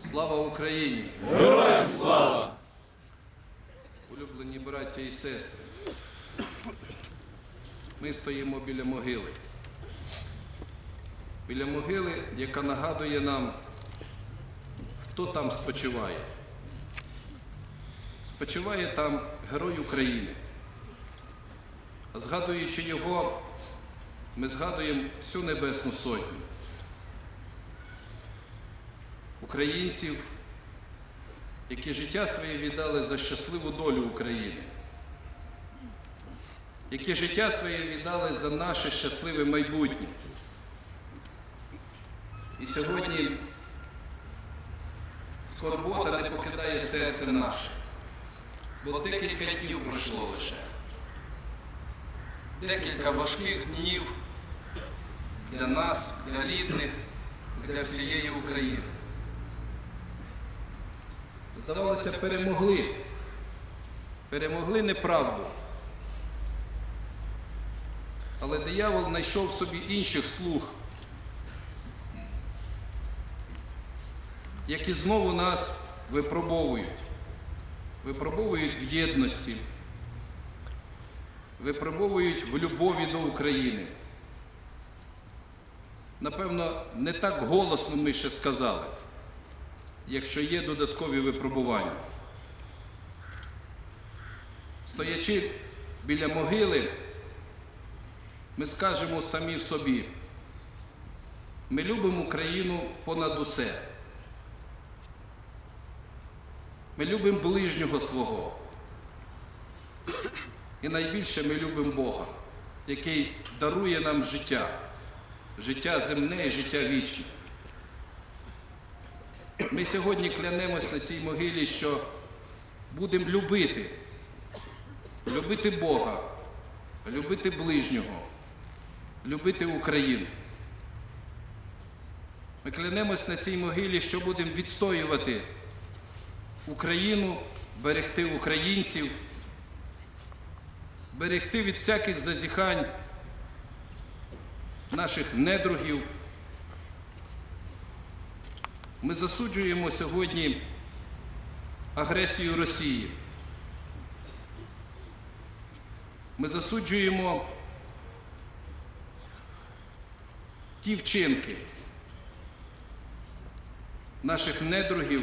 Слава Україні! Героям слава! Улюблені браття і сестри. Ми стоїмо біля могили. Біля могили, яка нагадує нам, хто там спочиває. Спочиває там герой України. А згадуючи його, ми згадуємо всю Небесну Сотню. Українців, які життя своє віддали за щасливу долю України, які життя своє віддали за наше щасливе майбутнє. І сьогодні скорбота не покидає серце наше, бо декілька днів пройшло лише. Декілька важких днів для нас, для рідних, для всієї України. Здавалося, перемогли. Перемогли неправду. Але диявол знайшов собі інших слуг, які знову нас випробовують. Випробовують в єдності, випробовують в любові до України. Напевно, не так голосно ми ще сказали якщо є додаткові випробування. Стоячи біля могили, ми скажемо самі собі, ми любимо Україну понад усе. Ми любимо ближнього свого. І найбільше ми любимо Бога, який дарує нам життя, життя земне і життя вічне. Ми сьогодні клянемось на цій могилі, що будемо любити, любити Бога, любити ближнього, любити Україну. Ми клянемось на цій могилі, що будемо відстоювати Україну, берегти українців, берегти від всяких зазіхань наших недругів. Ми засуджуємо сьогодні агресію Росії. Ми засуджуємо ті вчинки наших недругів,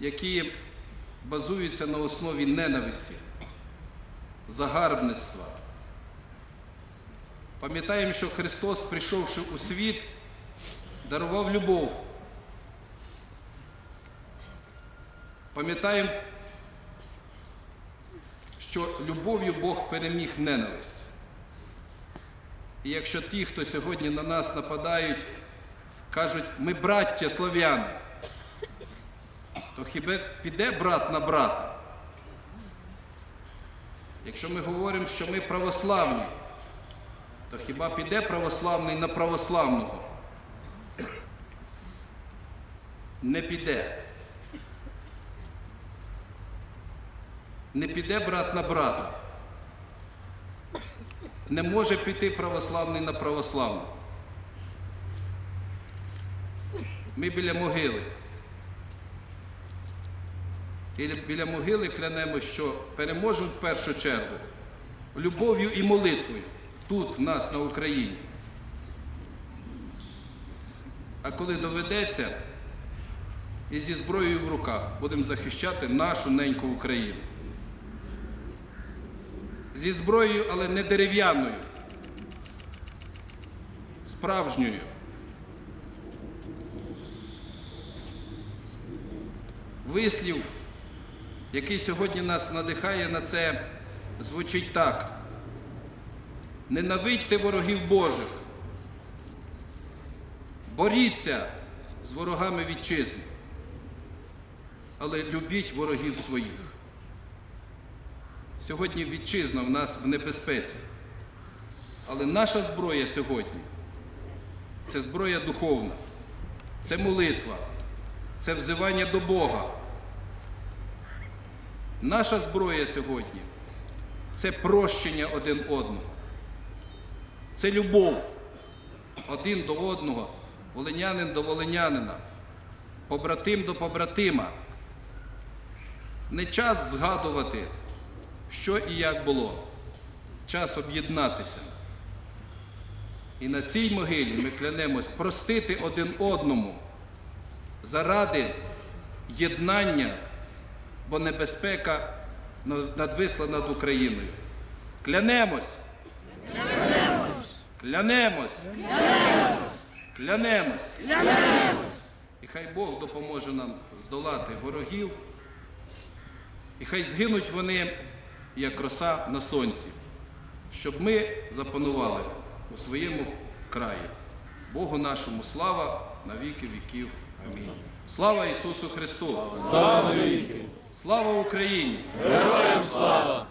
які базуються на основі ненависті, загарбництва. Пам'ятаємо, що Христос, прийшовши у світ, дарував любов. Пам'ятаємо, що любов'ю Бог переміг ненависть. І якщо ті, хто сьогодні на нас нападають, кажуть, ми браття слов'яни, то хіба піде брат на брата? Якщо ми говоримо, що ми православні, то хіба піде православний на православного? Не піде. Не піде брат на брата. Не може піти православний на православного. Ми біля могили. І біля могили клянемо, що переможемо в першу чергу любов'ю і молитвою тут, в нас, на Україні. А коли доведеться, і зі зброєю в руках будемо захищати нашу неньку Україну зі зброєю, але не дерев'яною, справжньою. Вислів, який сьогодні нас надихає на це, звучить так. Ненавидьте ворогів Божих, боріться з ворогами вітчизни, але любіть ворогів своїх. Сьогодні вітчизна в нас в небезпеці. Але наша зброя сьогодні це зброя духовна, це молитва, це взивання до Бога. Наша зброя сьогодні це прощення один одного, це любов один до одного, волинянин до волинянина. побратим до побратима. Не час згадувати, що і як було. Час об'єднатися. І на цій могилі ми клянемось простити один одному заради єднання, бо небезпека надвисла над Україною. Клянемось. Клянемось. Клянемось. І хай Бог допоможе нам здолати ворогів. І хай згинуть вони, як роса на сонці, щоб ми запанували у своєму краї. Богу нашому слава на віки віків. Амінь. Слава Ісусу Христу! Слава віки! Слава Україні! Героям слава!